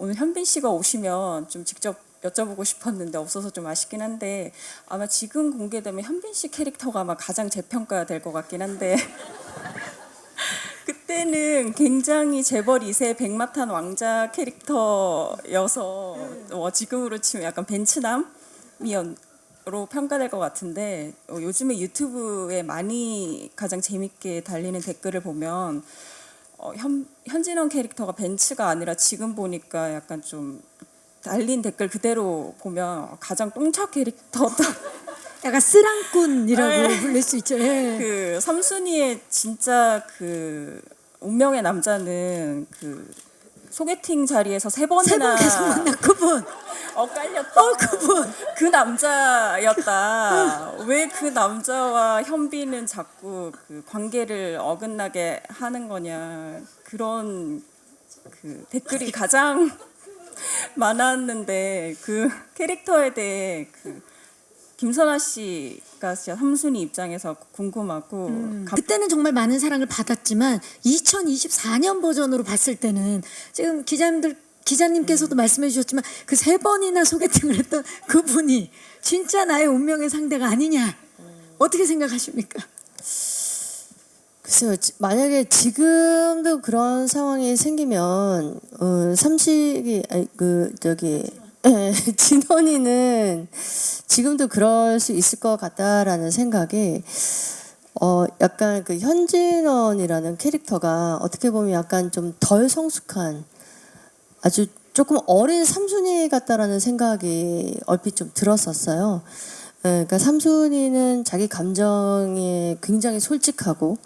오늘 현빈 씨가 오시면 좀 직접 여쭤보고 싶었는데 없어서 좀 아쉽긴 한데 아마 지금 공개되면 현빈 씨 캐릭터가 아마 가장 재평가될 것 같긴 한데 그때는 굉장히 재벌 2세 백마탄 왕자 캐릭터여서 어, 지금으로 치면 약간 벤츠남이로 평가될 것 같은데 어, 요즘에 유튜브에 많이 가장 재밌게 달리는 댓글을 보면 어, 현, 현진원 캐릭터가 벤츠가 아니라 지금 보니까 약간 좀 달린 댓글 그대로 보면 가장 똥차 캐릭터다. 약간 쓰랑꾼이라고 네. 불릴 수 있죠. 예. 그 삼순이의 진짜 그 운명의 남자는 그 소개팅 자리에서 세 세 번이나 번 계속 만나 그분. 엇갈렸다. 어, 그분. 그 남자였다. 왜 그 남자와 현빈은 자꾸 그 관계를 어긋나게 하는 거냐. 그런 그 댓글이 가장 많았는데 그 캐릭터에 대해 그 김선아 씨가 진짜 삼순이 입장에서 궁금하고 감- 그때는 정말 많은 사랑을 받았지만 2024년 버전으로 봤을 때는 지금 기자님들 기자님께서도 말씀해 주셨지만 그 세 번이나 소개팅을 했던 그분이 진짜 나의 운명의 상대가 아니냐. 어떻게 생각하십니까? 글쎄요, 지- 만약에 지금도 그런 상황이 생기면 어, 삼식이 아니, 그 저기 예, 진원이는 지금도 그럴 수 있을 것 같다라는 생각이 어 약간 그 현진원이라는 캐릭터가 어떻게 보면 약간 좀 덜 성숙한 아주 조금 어린 삼순이 같다라는 생각이 얼핏 좀 들었었어요. 예, 그러니까 삼순이는 자기 감정에 굉장히 솔직하고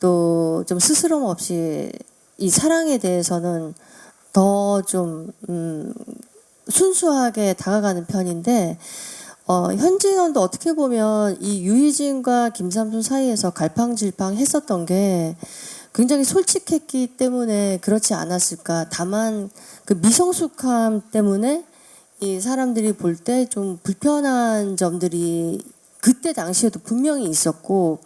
또 좀 스스럼 없이 이 사랑에 대해서는 더좀 음, 순수하게 다가가는 편인데 어, 현진원도 어떻게 보면 이 유희진과 김삼순 사이에서 갈팡질팡 했었던 게 굉장히 솔직했기 때문에 그렇지 않았을까. 다만 그 미성숙함 때문에 이 사람들이 볼 때 좀 불편한 점들이 그때 당시에도 분명히 있었고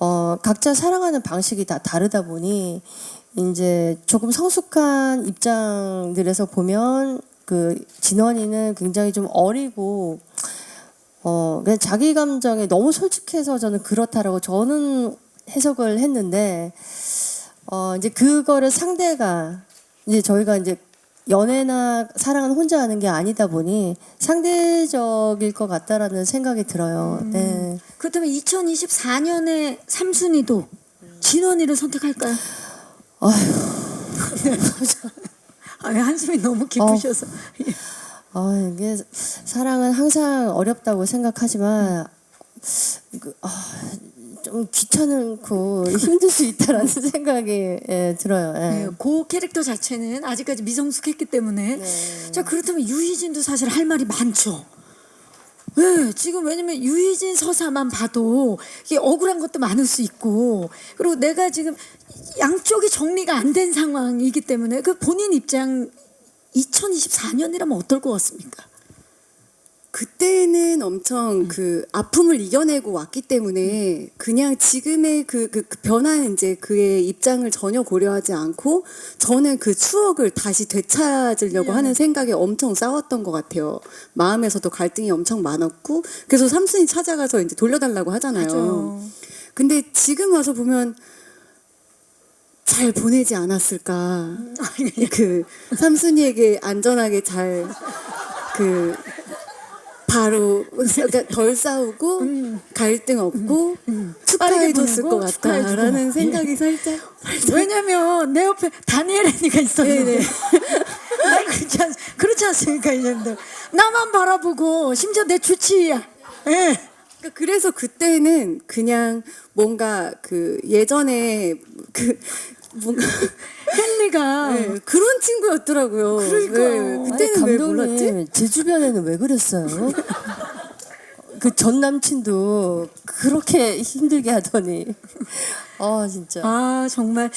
어, 각자 사랑하는 방식이 다 다르다 보니 이제 조금 성숙한 입장들에서 보면 그 진원이는 굉장히 좀 어리고 어 그냥 자기 감정에 너무 솔직해서 저는 그렇다라고 저는 해석을 했는데 어 이제 그거를 상대가 이제 저희가 이제 연애나 사랑은 혼자 하는 게 아니다 보니 상대적일 것 같다라는 생각이 들어요. 네. 그렇다면 2024년에 삼순이도 진원이를 선택할까요? 아, 한숨이 너무 깊으셔서 아 이게 사랑은 항상 어렵다고 생각하지만 그, 아, 좀 귀찮고 힘들 수 있다라는 생각이 예, 들어요. 예. 네, 그 캐릭터 자체는 아직까지 미성숙했기 때문에 자 그렇다면 유희진도 사실 할 말이 많죠. 네, 지금 왜냐면 유희진 서사만 봐도 이게 억울한 것도 많을 수 있고 그리고 내가 지금 양쪽이 정리가 안 된 상황이기 때문에 그 본인 입장 2024년이라면 어떨 것 같습니까? 그때 는 엄청 그 아픔을 이겨내고 왔기 때문에 그냥 지금의 그, 그, 그 변화는 이제 그의 입장을 전혀 고려하지 않고 저는 그 추억을 다시 되찾으려고 하는 생각에 엄청 싸웠던 것 같아요. 마음에서도 갈등이 엄청 많았고 그래서 삼순이 찾아가서 이제 돌려달라고 하잖아요. 맞아요. 근데 지금 와서 보면 잘 보내지 않았을까. 그 삼순이에게 안전하게 잘 그 바로 그러니까 덜 싸우고 갈등 없고 축하해줬을 보내고 것 축하해주고. 같다라는 생각이 살짝 왜냐면 내 옆에 다니엘 애니가 있었는데 나 그렇지, 않, 그렇지 않습니까 이년들 나만 바라보고 심지어 내 주치의야. 예. 그러니까 그래서 그때는 그냥 뭔가 그 예전에 그 뭔가 헨리가 네, 그런 친구였더라고요. 그러니까요. 네, 그때는 왜 몰랐지? 제 주변에는 왜 그랬어요? 그 전 남친도 그렇게 힘들게 하더니 아 진짜 아 정말